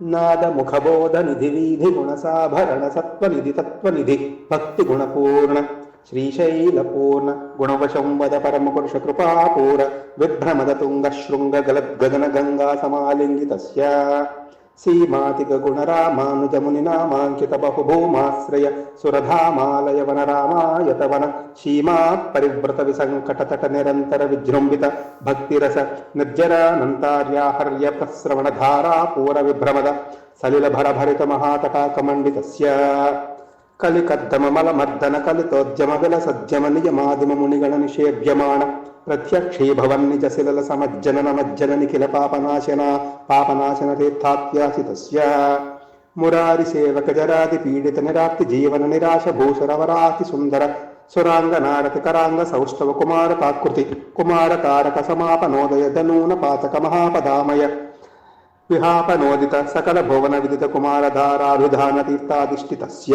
మండల కండలస్య నిధి వీధి గుణసాభరణ సత్వనిధి తత్వనిధి భక్తి గుణపూర్ణ శ్రీశైలపూర్ణ గుణవశం వద పరమ పురుష కృపాపూర విభ్రమద తుంగ శృంగ గలద్గగన గంగా సమాలింగితస్య సీమాతిక గుణరామానుజముని నామాంకిత బహుభూమాశ్రయ సురధామాలయ వనరామాయతవన క్షీమా పరివ్రత విసంకటతట నిరంతర విజృంభిత భక్తిరస నిర్జరానంతార్యాహర్య ప్రశ్రవణ ధారా పూర విభ్రమద సలిల భర భరిత మహాతటాకమండితస్య కలికద్దమలమర్దన కలితోద్యమ విల సద్యమ నియమాదిమ మునిగణ నిషేభ్యమాణ प्रत्यक्षीभवन्नि च सिललसमज्जननमज्जननि किल पापनाशना पापनाशनरेत्थात्यासितस्य मुरारिसेवकजरादिपीडितनिराप्तिजीवननिराशभूसुरवरातिसुन्दर सुराङ्गनारतिकराङ्गसौष्ठव कुमारकाकृति कुमारकारकसमापनोदय दनूनपातकमहापदामय विहापनोदित सकलभुवनविदितकुमारधाराभिधानतीर्थाधिष्ठितस्य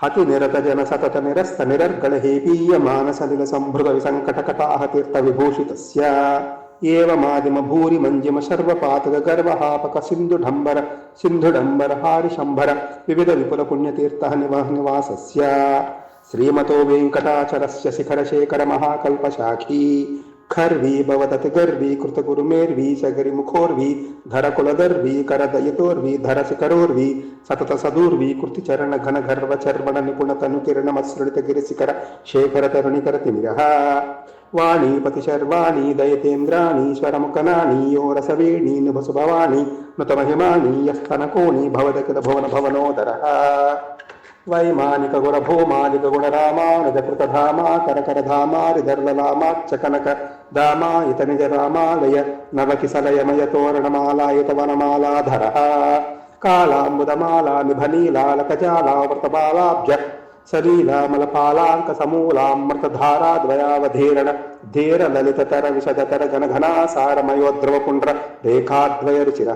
హతి నిరత జన సతత నిరస్త నిరర్గళ హేపీయ మానసలిల సంభృత విసంకట కటాహ తీర్థ విభూషితస్య ఏవమాదిమ భూరి మంజిమ సర్వపాతక గర్వహాపక సింధుఢంబర సింధుడంబర హారి శంభర వివిధ విపుల పుణ్యతీర్థ నివాహ నివాసస్య శ్రీమతో వెంకటాచలస్య శిఖర శేఖర మహాకల్పశాఖీ ఖర్వీ భవదతి గర్వీ కృతగురుమేర్వీ సగరి ముఖోర్వీ ధర కులదర్వీ కరదయతోర్వీ ధర శిఖరోర్వీ సతత సదూర్వీ కృతి చరణ ఘన గర్వ చర్మణ నిపుణ తను కిరణమశ్రుడిత గిరిశిఖర శేఖర తరుణికర తిమిరః వాణీపతి శర్వాణి దయతేంద్రాణి స్వరముఖనాని యోరసవేణి నుభసుభవాణి భవాని నుతమహిమాని యస్తనకోని భవదకిల భువన భవనోదర వైమానిక గుణ భూమానిక గుణ రామానుజ కృత ధామా కరకర ధామారిధర్లలామాచ్చ కనక దామాయిత నిజ రామాలయ నవకిసలయమయ తోరణమాలాయత వనమాలాధర కాళాంబుదమాలా నిభనీలాలకజాలావృతబాలాభ్య సలీలామలపాలాంక సమూలామృతధారాద్వయావధీరణ ధీర లలితతర విశదతర జనఘనాసారమయోద్రవపుండ్ర రేఖాద్వయరుచిర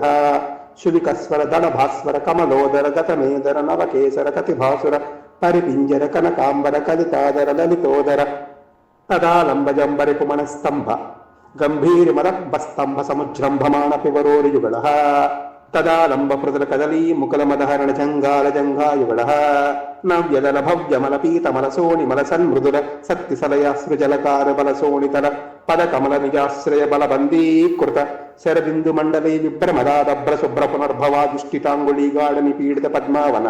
శువికస్వర దళ భాస్వర కమలోదర గతమేదర నవకేసర కతిభాసుర పరిపింజర కనకాంబర కలితాదర లలితోదర తదాలంబజంబరి పుమనస్తంభ గంభీరిమరబ్బస్తంభ సముజృంభమాణ పివరోరియుగళ తదాలంబ పృదుల కదలీ ముకులమదహరణ జంగాల జంగాయుగళ నవ్యదల భవ్యమల పీతమల సోణిమల సన్మృదుల శక్తి సలయ సృజలకార బల సోణితల పద కమల నిజాశ్రయ బల బందీకృత శరబిందు మండలే విభ్రమదాదభ్ర శుభ్ర పునర్భవాదుష్టితాంగుళీగాఢ నిపీడిత పద్మావన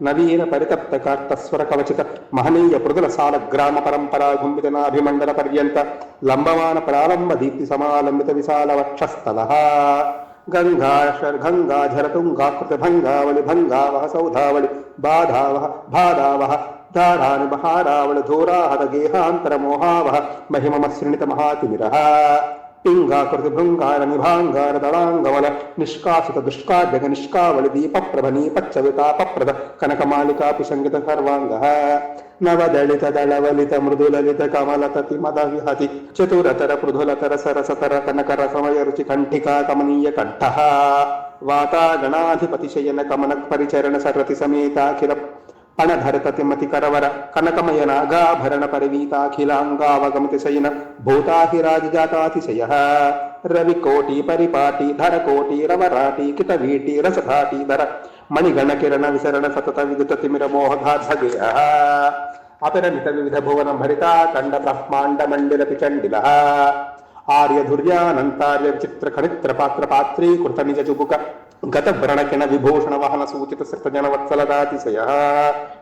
నవీన పరితప్త కార్తస్వర కవచిత మహనీయ పృదుల సాల గ్రామ పరంపరా గుంబిత నాభిమండల పర్యంత లంబమాన ప్రారంభ దీప్తి సమాలంబిత విశాల వక్షస్థల గంగా ఝరతుంగాకృత భంగావళి భంగావహ సౌధావళి బాధావహ బాధావహ ధారాని మహారావళి ధూరాహత గేహాంతర మోహావహ మహిమమశ్రిణిత మహాతిమిరః పింగాకృతి భృంగార నిభాంగార దళాంగవల నిష్కాసిత దుష్కార్యగ నిష్కావళి దీప ప్రభ నీపచ్చవితాపప్రద కనకమాలికాపి సంగీత సర్వాంగ నవదళిత దళవలిత మృదులలిత కమలతతి మద విహతి చతురతర పృథులతర సరసతర కనకర సమయ రుచి కంఠికా కమనీయ కంఠ వాతా శయన కమన పరిచరణ సరతి సమేతాఖిల అణధరతతిమతి కరవర కనకమయ నాగాభరణ పరివీతాఖిలాంగావగమతి శయన భూతాహిరాజాతాతిశయ రవికోటి పరిపాటి ధరకోటి రవరాటి కిటవీటి రసధాటి ధర మణిగణ కిరణ విసరణ సతత విదుత తిమిర మోహఘాధగేయ అపరమిత వివిధ భువన భరిత కండ బ్రహ్మాండ మండిల పిచండిల ఆర్యధుర్యానంతార్య విచిత్ర ఖనిత్ర పాత్ర పాత్రీకృత నిజ చుబుక గతవ్రణకిణ విభూషణ వహన సూచిత సృతజన వత్సలదాతిశయ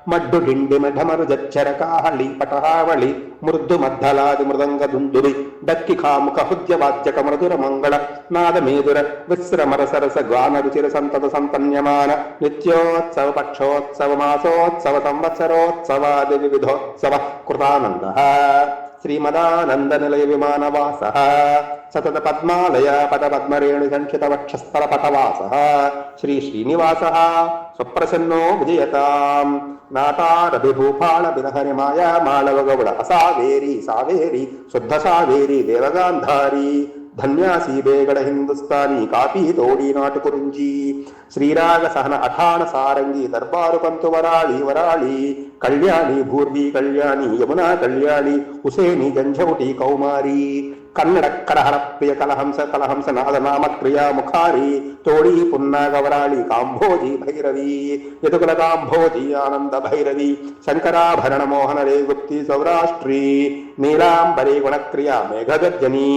మడ్డు డిండి మఢమరు జచ్చరకాహళి పటహావళి మృదు మద్దలాది మృదంగ దుందురి డక్కి కాముక హృద్య వాద్యక మృదుర మంగళ నాద మేదుర విశ్రమర సరస గాన రుచిర సంతత సంతన్యమాన నిత్యోత్సవ పక్షోత్సవ మాసోత్సవ సంవత్సరోత్సవాది వివిధోత్సవ కృతానంద శ్రీమదానంద నిలయ విమానవాస సతత పద్మాలయ పద పద్మరేణు సంక్షిత వక్షస్థల పటవాస శ్రీ శ్రీనివాస సుప్రసన్నో విజయతాం నాటారభిభూపాళ బినహరి మాయా మాళవ గౌడ సావేరి సావేరి శుద్ధ సావేరి దేవగాంధారి ధన్యాసి బేగడ హిందుస్థానీ కాపీ తోడి నాటు కురించి శ్రీరాగ సహన అఠాణ సారంగి దర్బారు పంతు వరాళి వరాళి కళ్యాణి భూర్వి కళ్యాణి యమునా కళ్యాణి హుసేని జంఝముటి కౌమారి కన్నడ కరహర ప్రియ కలహంస కలహంస నాదనామ క్రియా ముఖారి తోడి పున్నాగవరాళి కాంభోజి భైరవి యదుకుల కాంభోజి ఆనంద భైరవి శంకరాభరణ మోహన రే గుప్తి సౌరాష్ట్రీ నీలాంబరి గుణక్రియ మేఘగర్జనీ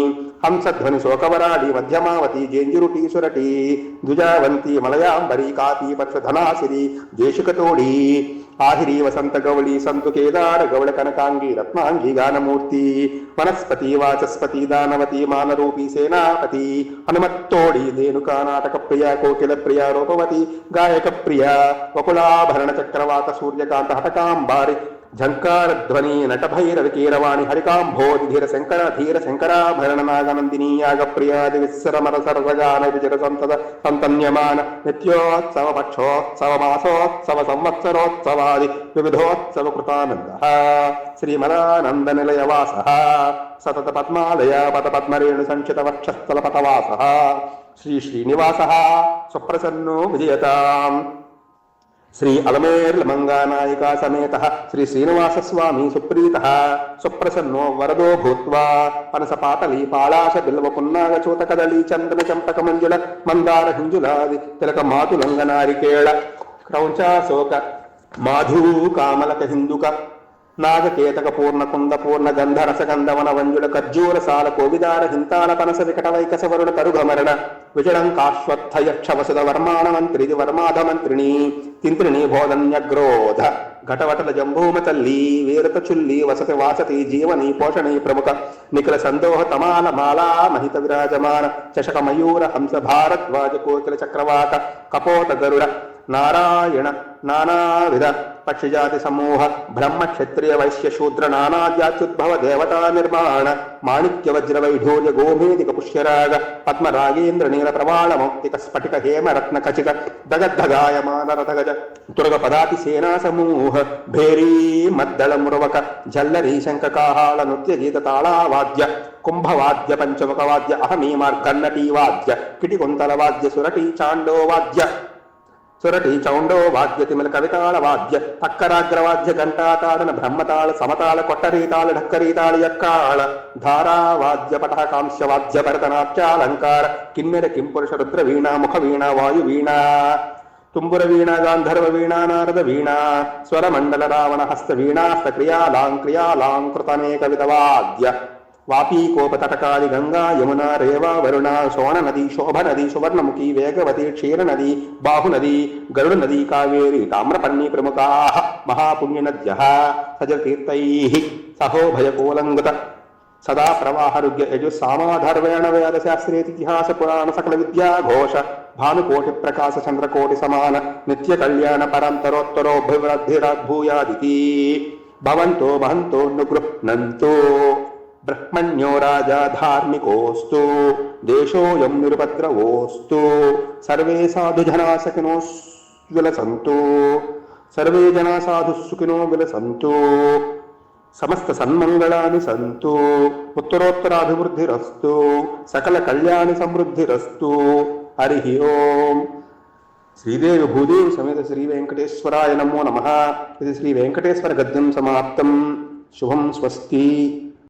హంసధ్వని శోకవరాళి మధ్యమావతి జేంజురుటీసురటి సురటి మలయాంబరి కాపీ పక్షధనాసిరి దేశికతోడి ఆహిరి వసంత గౌళి సంతు కేదార గౌళ కనకాంగి రత్నాంగి గానమూర్తి వనస్పతి వాచస్పతి దానవతి మానరూపి సేనాపతి హనుమత్తోడి ధేనుకా నాటక ప్రియ కోకిల ప్రియ రూపవతి గాయక ప్రియ వకులాభరణ చక్రవాత సూర్యకాంత హటకాంబారి ఝంకార ధ్వని నటభైరవి కీరవాణి శంకర ధీర శంకరాభరణ నాగనందిని ప్రియాది విశ్రమర సర్వగాన విజర సంతద సంతన్యమాన నిత్యోత్సవ పక్షోత్సవ మాసోత్సవ సంవత్సరోత్సవాది వివిధోత్సవ కృతానంద శ్రీమదానంద నిలయవాస సతత పద్మాలయ పద పద్మరేణు సంచిత వక్షస్థల పటవాస శ్రీ శ్రీనివాస సుప్రసన్నో విజయతాం. శ్రీ అలమేర్లమంగానాయికా సమేత శ్రీ శ్రీనివాసస్వామి సుప్రీత సుప్రసన్నో వరదో భూత్వా పనస పాటలి పాళాశ బిల్వ పున్నాగ చూత కదలి చందన చంపక మంజుల మందార హింజులాది తిలక మాతులంగ నారికేళ క్రౌంచాశోక మాధూ కామలక హిందుక నాగకేతక పూర్ణ కుంద పూర్ణ గంధరసగంధవన వంజుల ఖర్జూర సాల కోవిదార హింతాల పనస వికట వైకస వరుణ కరుగమరణ విజడం కాశ్వత్థ వర్మాణ మంత్రిది వర్మాధ మంత్రిణి తింత్రిణి బోధన్యగ్రోధ ఘటవటల జంభూమ తల్లి వీరత చుల్లి వసతి వాసతి జీవని పోషణి ప్రముఖ నిఖిల సందోహ తమాల మాలా మహిత విరాజమాన చషక మయూర హంస భారద్వాజ కోకిల చక్రవాత కపోత గరుడ నారాయణ నానావిధ పక్షిజాతి సమూహ బ్రహ్మ క్షత్రియ వైశ్య శూద్ర నానాద్యాత్యుద్భవ దేవతా నిర్మాణ మాణిక్య వజ్ర వైఢూర్య గోమేదిక పుష్యరాగ పద్మ రాగేంద్ర నీల ప్రవాళ మౌక్తిక స్ఫటిక హేమ రత్న ఖచిత దగద్ధగాయమాన రథగజ తురగ పదాతి సేనా సమూహ భేరీ మద్దళ మురవక జల్లరీ శంఖ కాహాళ నృత్య గీత తాళావాద్య కుంభవాద్య పంచముఖ వాద్య అహమీ మార్గన్నటీ వాద్య కిటికొంతల వాద్య సురటి చాండో వాద్య సురటి చౌండో వాద్య తిమిల కవితాళ వాద్య పక్కరాగ్రవాద్య ఘంటాతాడన బ్రహ్మతాళ సమతాళ కొట్టరీతాళ ఢక్కరీతాళ యక్కాళ ధారావాద్య పటహ కాంస్య వాద్య భరతనాట్యాలంకార కిన్నెర కింపురుష రుద్ర వీణా ముఖ వీణా వాయు వీణా తుంబుర వీణా గాంధర్వ వీణా నారద వీణా స్వరమండల రావణ హస్త వీణాస్త క్రియాలాం క్రియాలాంకృతనేక విధవాద్య వాపీ కోపతటకాది గంగా యమున రేవా వరుణ సోణ నది శోభ నది సువర్ణముఖి వేగవతి క్షీర నది బాహునది గరుడ నది కావేరి తామ్రపర్ణి ప్రముఖా మహాపుణ్య నద్య సజతీర్థై సహోభయకూలంగత. సదా ప్రవాహరుగ్య యజు సామాధర్వేణ వేద శాస్త్రేతిహాస పురాణ సకల విద్యా ఘోష భానుకోటి ప్రకాశ చంద్రకోటి సమాన నిత్య కళ్యాణ పరంతరోత్తరోభివృద్ధిరద్భూయాదితి. భవంతో మహంతో నుగృహ్ణంతో బ్రహ్మణ్యో రాజా ధార్మికోస్తు దేశోయం నిరుపద్రవోస్తు సర్వే సాధుజనా సకినో విలసంతు సర్వే జనా సాధు సుఖినో విలసంతు సమస్త సన్మంగళాని సంతు ఉత్తరోత్తరాభివృద్ధిరస్తు సకల కళ్యాణ సమృద్ధిరస్తు హరి ఓం శ్రీదేవి భూదేవి సమేత శ్రీ వెంకటేశ్వరాయ నమో నమ ఇది శ్రీ వెంకటేశ్వర గద్యం సమాప్తం శుభం స్వస్తి